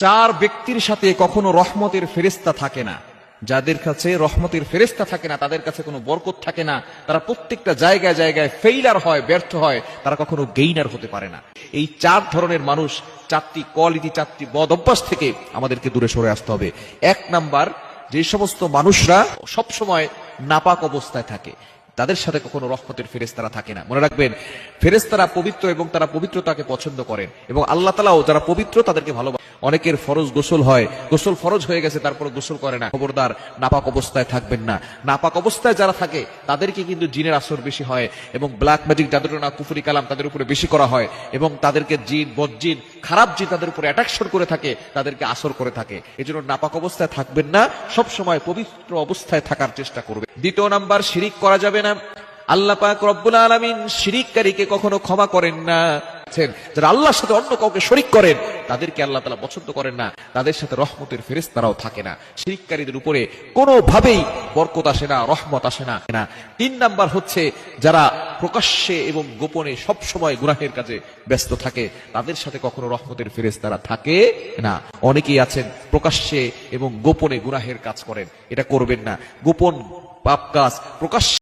চার ব্যক্তির সাথে কখনো রহমতের ফেরেস্তা থাকে না। যাদের কাছে রহমতের ফেরেস্তা থাকে না, তাদের কাছে কোনো বরকত থাকে না। তারা প্রত্যেকটা জায়গায় জায়গায় ফেইলার হয়, ব্যর্থ হয়, তারা কখনো গেইনার হতে পারে না। এই চার ধরনের মানুষ চারটি কোয়ালিটি চারটি বদ অভ্যাস থেকে আমাদেরকে দূরে সরে আসতে হবে। এক নাম্বার, যে সমস্ত মানুষরা সবসময় নাপাক অবস্থায় থাকে। তাদের সাথে কখনো রহমতের ফেরেস্তারা থাকে না। মনে রাখবেন ফেরেস্তারা পবিত্র এবং তারা পবিত্রতাকে পছন্দ করেন এবং আল্লাহ তালাও যারা পবিত্র তাদেরকে ভালোবাসে অনেকের ফরজ গোসল হয়। গোসল ফরজ হয়ে গেছে, তারপর গোসল করে না। খবরদার, নাপাক অবস্থায় থাকবেন না। নাপাক অবস্থায় যারা থাকে, তাদেরকে কিন্তু জিনের আসর বেশি হয় এবং ব্ল্যাক ম্যাজিক জাদুটনা কুফুরি কালাম, তাদের উপরে বেশি করা হয় এবং তাদেরকে জিন, বজ্জিন, খারাপ জিন তাদের উপরে অ্যাট্রাকশন করে থাকে, তাদেরকে আসর করে থাকে। এজন্য নাপাক অবস্থায় থাকবেন না সব সময় পবিত্র অবস্থায় থাকার চেষ্টা করবে। দ্বিতীয় নাম্বার, শিরিক করা যাবে না। আল্লাহ পাক রব্বুল আলামিন শিরিককারীকে কখনো ক্ষমা করেন না। আছেন, যারা আল্লাহর সাথে অন্য কাউকে শরিক করেন তাদেরকে আল্লাহ তালা পছন্দ করেন না। তাদের সাথে রহমতের ফেরেস্তারাও থাকে না। শিরিককারীদের উপরে কোনোভাবেই বরকত আসে না রহমত আসে না। না তিন নাম্বার হচ্ছে যারা প্রকাশ্যে এবং গোপনে সব সময় গুনাহের কাজে ব্যস্ত থাকে তাদের সাথে কখনো রহমতের ফেরেস তারা থাকে না। অনেকেই আছেন প্রকাশ্যে এবং গোপনে গুনাহের কাজ করেন। এটা করবেন না। গোপন পাপ কাজ প্রকাশ্যে